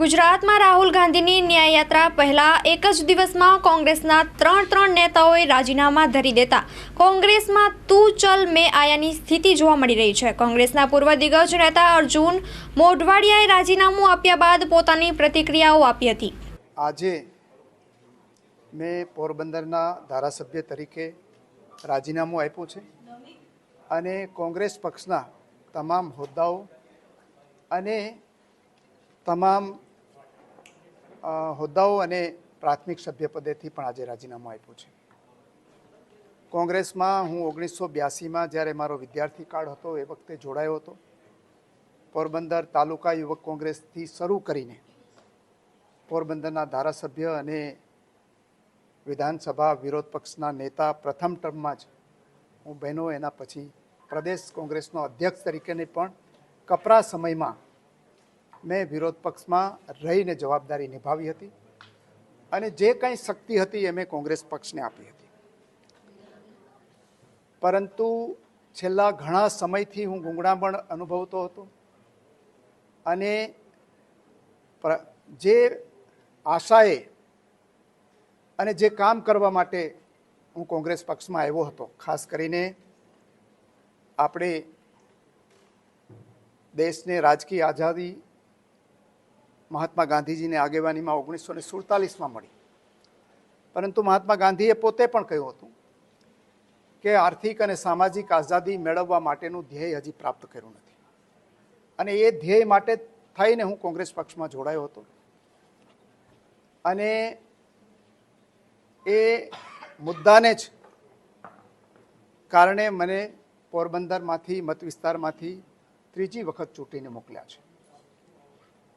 ગુજરાતમાં રાહુલ ગાંધીની ન્યાયયાત્રા પહેલા એક જ દિવસમાં કોંગ્રેસના ત્રણ ત્રણ નેતાઓએ રાજીનામા ધરી દેતા. કોંગ્રેસમાં તું ચલ મેં આયાની સ્થિતિ જોવા મળી રહી છે. કોંગ્રેસના પૂર્વ દિગ્ગજ નેતા અર્જુન મોઢવાડિયાએ રાજીનામું આપ્યા બાદ પોતાની પ્રતિક્રિયાઓ આપી હતી. આજે મેં પોરબંદરના ધારાસભ્ય તરીકે રાજીનામું આપ્યું છે અને કોંગ્રેસ પક્ષના તમામ હોદ્દાઓ અને તમામ હોદ્દાઓ અને પ્રાથમિક સભ્યપદેથી પણ આજે રાજીનામું આપ્યું છે. કોંગ્રેસમાં હું ઓગણીસો બ્યાસીમાં જ્યારે મારો વિદ્યાર્થી કાળ હતો, એ વખતે જોડાયો હતો. પોરબંદર તાલુકા યુવક કોંગ્રેસથી શરૂ કરીને પોરબંદરના ધારાસભ્ય અને વિધાનસભા વિરોધ પક્ષના નેતા પ્રથમ ટર્મમાં જ હું બહેનો એના પછી પ્રદેશ કોંગ્રેસનો અધ્યક્ષ તરીકેની પણ કપરા સમયમાં મેં વિરોધ પક્ષમાં રહીને જવાબદારી નિભાવી હતી અને જે કંઈ શક્તિ હતી એ મેં કોંગ્રેસ પક્ષને આપી હતી. પરંતુ છેલ્લા ઘણા સમયથી હું ગુંગળામણ અનુભવતો હતો અને જે આશાએ અને જે કામ કરવા માટે હું કોંગ્રેસ પક્ષમાં આવ્યો હતો, ખાસ કરીને આપણે દેશને રાજકીય આઝાદી મહાત્મા ગાંધીજીની આગેવાનીમાં ઓગણીસો ને સુડતાલીસમાં મળી. પરંતુ મહાત્મા ગાંધીએ પોતે પણ કહ્યું હતું કે આર્થિક અને સામાજિક આઝાદી મેળવવા માટેનું ધ્યેય હજી પ્રાપ્ત કર્યું નથી. અને એ ધ્યેય માટે થઈને હું કોંગ્રેસ પક્ષમાં જોડાયો હતો. અને એ મુદ્દાને જ કારણે મને પોરબંદરમાંથી મત વિસ્તારમાંથી ત્રીજી વખત ચૂંટીને મોકલ્યા છે.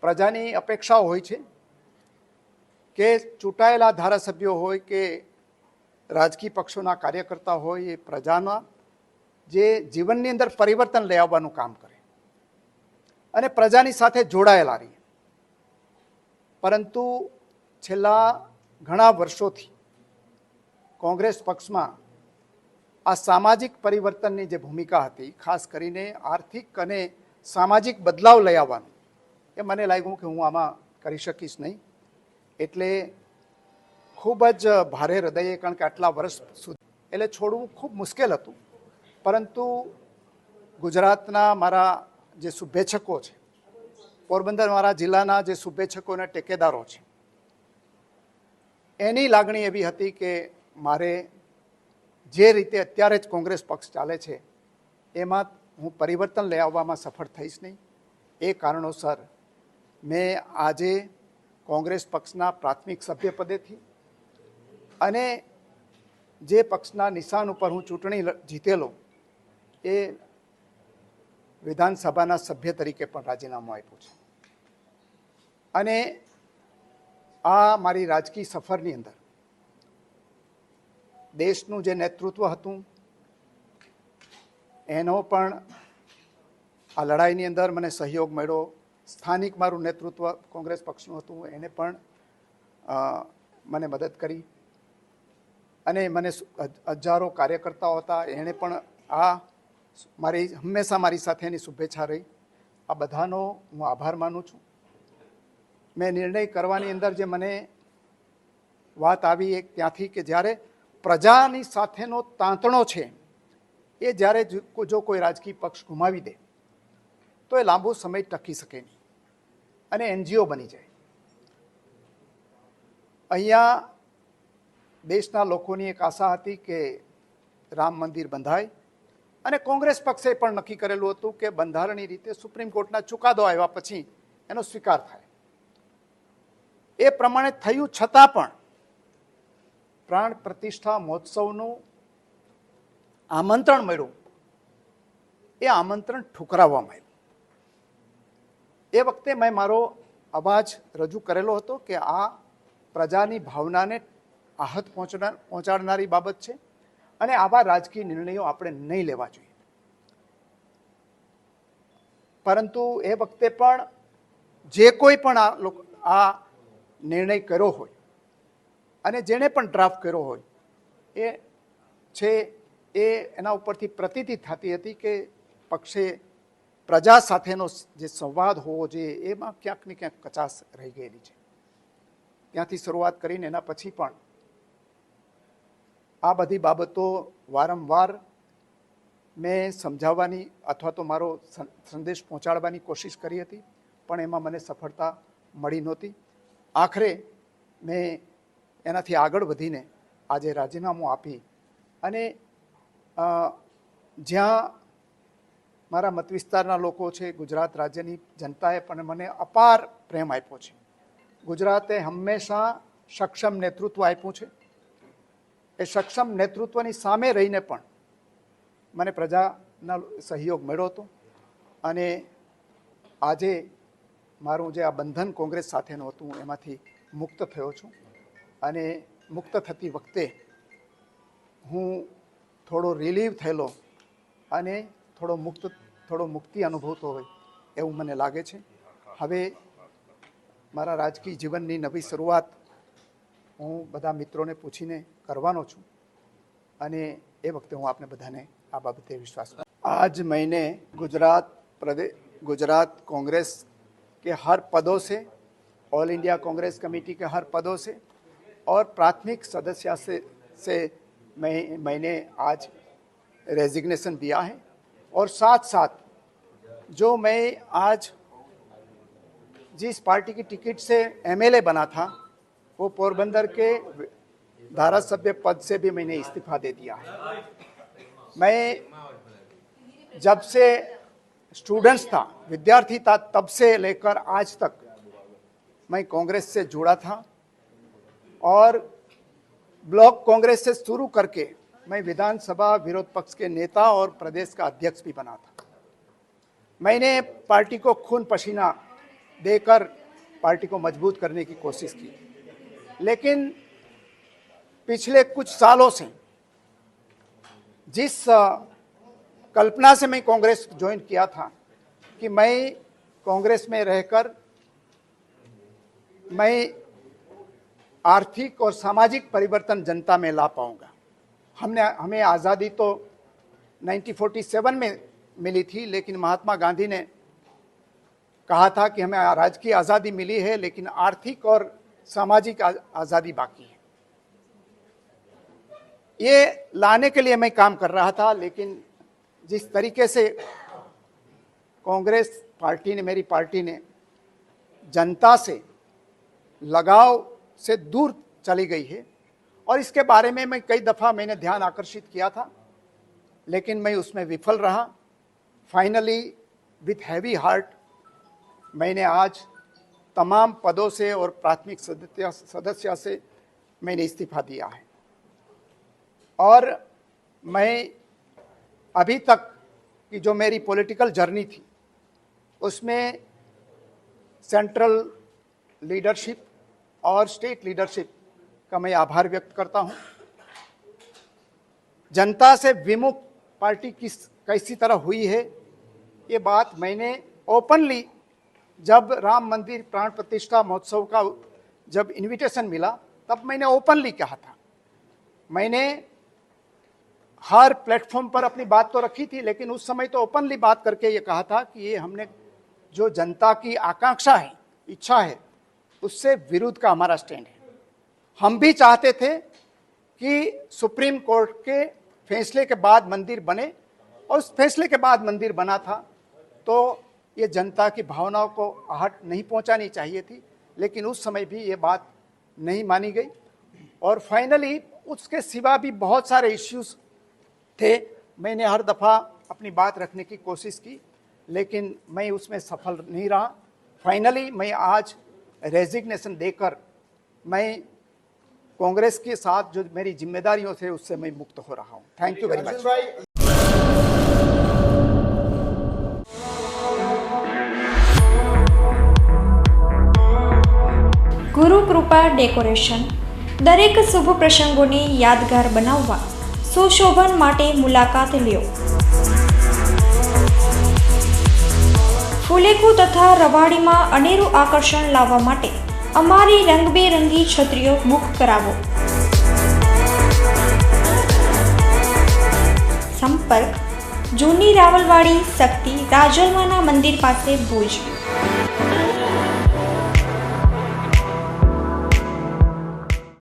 પ્રજાની અપેક્ષાઓ હોય છે કે ચૂંટાયેલા ધારાસભ્યો હોય કે રાજકીય પક્ષોના કાર્યકર્તા હોય એ પ્રજાના જે જીવનની અંદર પરિવર્તન લઈ આવવાનું કામ કરે અને પ્રજાની સાથે જોડાયેલા રહીએ પરંતુ છેલ્લા ઘણા વર્ષોથી કોંગ્રેસ પક્ષમાં આ સામાજિક પરિવર્તનની જે ભૂમિકા હતી, ખાસ કરીને આર્થિક અને સામાજિક બદલાવ લઈ આવવાનું એ મને લાગ્યું કે હું આમાં કરી શકીશ નહીં. એટલે ખૂબ જ ભારે હૃદયે કારણ કે આટલા વર્ષ સુધી. એટલે છોડવું ખૂબ મુશ્કેલ હતું. પરંતુ ગુજરાતના મારા જે શુભેચ્છકો છે, પોરબંદર મારા જિલ્લાના જે શુભેચ્છકો અને ટેકેદારો છે, એની લાગણી એવી હતી કે મારે જે રીતે અત્યારે જ કોંગ્રેસ પક્ષ ચાલે છે, એમાં હું પરિવર્તન લઈ આવવામાં સફળ થઈશ નહીં. એ કારણોસર મેં આજે કોંગ્રેસ પક્ષના પ્રાથમિક સભ્યપદેથી અને જે પક્ષના નિશાન ઉપર હું ચૂંટણી જીતેલો એ વિધાનસભાના સભ્ય તરીકે પણ રાજીનામું આપ્યું છે. અને આ મારી રાજકીય સફરની અંદર દેશનું જે નેતૃત્વ હતું, એનો પણ આ લડાઈની અંદર મને સહયોગ મળ્યો સ્થાનિક મારું નેતૃત્વ કોંગ્રેસ પક્ષનું હતું, એને પણ મને મદદ કરી. અને મને હજારો કાર્યકર્તાઓ હતા, એણે પણ આ મારી, હંમેશા મારી સાથે એની શુભેચ્છા રહી. આ બધાનો હું આભાર માનું છું. મેં નિર્ણય કરવાની અંદર જે મને વાત આવી એક ત્યાંથી કે જ્યારે પ્રજાની સાથેનો તાંતણો છે, એ જ્યારે જો કોઈ રાજકીય પક્ષ ગુમાવી દે, તો એ લાંબો સમય ટકી શકે નહીં. અને એનજીઓ બની જાય. અહીંયા દેશના લોકોની એક આશા હતી કે રામ મંદિર બંધાય અને કોંગ્રેસ પક્ષે પણ નક્કી કરેલું હતું કે બંધારણીય રીતે સુપ્રીમ કોર્ટના ચુકાદો આવ્યા પછી એનો સ્વીકાર થાય. એ પ્રમાણે થયું છતાં પણ પ્રાણ પ્રતિષ્ઠા મહોત્સવનું આમંત્રણ મળ્યું. એ આમંત્રણ ઠુકરાવવામાં આવ્યું એ વખતે મેં મારો અવાજ રજૂ કરેલો હતો કે આ પ્રજાની ભાવનાને આહત પહોંચનાર પહોંચાડનારી બાબત છે અને આવા રાજકીય નિર્ણયો આપણે નહીં લેવા જોઈએ. પરંતુ એ વખતે પણ જે કોઈ પણ આ લોકો, આ નિર્ણય કર્યો હોય અને જેણે પણ ડ્રાફ્ટ કર્યો હોય, એ છે એ એના ઉપરથી પ્રતીતિ થતી હતી કે પક્ષે પ્રજા સાથેનો જે સંવાદ હોવો જોઈએ, એમાં ક્યાંક ને ક્યાંક કચાશ રહી ગયેલી છે. ત્યાંથી શરૂઆત કરીને એના પછી પણ આ બધી બાબતો વારંવાર મેં સમજાવવાની અથવા તો મારો સંદેશ પહોંચાડવાની કોશિશ કરી હતી, પણ એમાં મને સફળતા મળી નહોતી. આખરે મેં એનાથી આગળ વધીને આજે રાજીનામું આપી અને જ્યાં મારા મત વિસ્તારના લોકો છે, ગુજરાત રાજ્યની જનતાએ પણ મને અપાર પ્રેમ આપ્યો છે. ગુજરાતે હંમેશા સક્ષમ નેતૃત્વ આપ્યું છે. એ સક્ષમ નેતૃત્વની સામે રહીને પણ મને પ્રજાના સહયોગ મળ્યો હતો અને આજે મારું જે આ બંધન કોંગ્રેસ સાથેનું હતું, એમાંથી મુક્ત થયો છું. અને મુક્ત થતી વખતે હું થોડો રિલીવ થયેલો અને થોડો મુક્ત થોડો મુક્તિ અનુભવતો હોય એવું મને લાગે છે હવે મારા રાજકીય જીવનની નવી શરૂઆત હું બધા મિત્રોને પૂછીને કરવાનો છું અને એ વખતે હું આપને બધાને આ બાબતે વિશ્વાસ કરું आज मैंने गुजरात प्रदेश गुजरात कांग्रेस के हर पदों से ऑल इंडिया कांग्रेस कमेटी के हर पदों से और प्राथमिक सदस्य से से मैं मैंने आज रेजिग्नेशन दिया है और साथ साथ जो मैं आज जिस पार्टी की टिकट से एमएलए बना था, वो पोरबंदर के धारा सभ्य पद से भी मैंने इस्तीफा दे दिया। है मैं जब से स्टूडेंट्स था, विद्यार्थी था, तब से लेकर आज तक मैं कांग्रेस से जुड़ा था और ब्लॉक कांग्रेस से शुरू करके मैं विधानसभा विरोध पक्ष के नेता और प्रदेश का अध्यक्ष भी बना था। मैंने पार्टी को खून पसीना देकर पार्टी को मज़बूत करने की कोशिश की। लेकिन पिछले कुछ सालों से जिस कल्पना से मैं कांग्रेस ज्वाइन किया था कि मैं कांग्रेस में रहकर मैं आर्थिक और सामाजिक परिवर्तन जनता में ला पाऊँगा हमने, हमें आज़ादी तो 1947 में मिली थी, लेकिन महात्मा गांधी ने कहा था कि हमें राजकीय आज़ादी मिली है, लेकिन आर्थिक और सामाजिक आज़ादी बाकी है। ये लाने के लिए मैं काम कर रहा था, लेकिन जिस तरीके से कांग्रेस पार्टी ने, मेरी पार्टी ने जनता से लगाव से दूर चली गई है और इसके बारे में मैं कई दफ़ा मैंने ध्यान आकर्षित किया था, लेकिन मैं उसमें विफल रहा। फाइनली विथ हैवी हार्ट मैंने आज तमाम पदों से और प्राथमिक सदस्य सदस्य से मैंने इस्तीफा दिया है। और मैं अभी तक की जो मेरी पॉलिटिकल जर्नी थी, उसमें सेंट्रल लीडरशिप और स्टेट लीडरशिप का मैं आभार व्यक्त करता हूँ। जनता से विमुख पार्टी किस, कैसी तरह हुई है, ये बात मैंने ओपनली जब राम मंदिर प्राण प्रतिष्ठा महोत्सव का जब इनविटेशन मिला, तब मैंने ओपनली कहा था। मैंने हर प्लेटफॉर्म पर अपनी बात तो रखी थी, लेकिन उस समय तो ओपनली बात करके ये कहा था कि ये हमने जो जनता की आकांक्षा है, इच्छा है, उससे विरुद्ध का हमारा स्टैंड है। हम भी चाहते थे कि सुप्रीम कोर्ट के फैसले के बाद मंदिर बने, और उस फैसले के बाद मंदिर बना था तो ये जनता की भावनाओं को आहट नहीं पहुंचानी चाहिए थी, लेकिन उस समय भी ये बात नहीं मानी गई। और फाइनली उसके सिवा भी बहुत सारे इश्यूज़ थे। मैंने हर दफ़ा अपनी बात रखने की कोशिश की, लेकिन मैं उसमें सफल नहीं रहा। फाइनली मैं आज रेजिग्नेशन देकर मैं कांग्रेस के साथ जो मेरी जिम्मेदारियों थे उससे मैं मुक्त हो रहा हूँ थैंक यू वेरी मच ગુરુ કૃપા ડેકોરેશન દરેક શુભ પ્રસંગોને યાદગાર બનાવવા સુશોભન માટે મુલાકાત લ્યો ફુલેકુ તથા રવાડીમાં અનેરું આકર્ષણ લાવવા માટે અમારી રંગબેરંગી છત્રીઓ બુક કરાવો. સંપર્ક. જૂની રાવલવાડી શક્તિ રાજલમાના મંદિર પાસે ભુજ.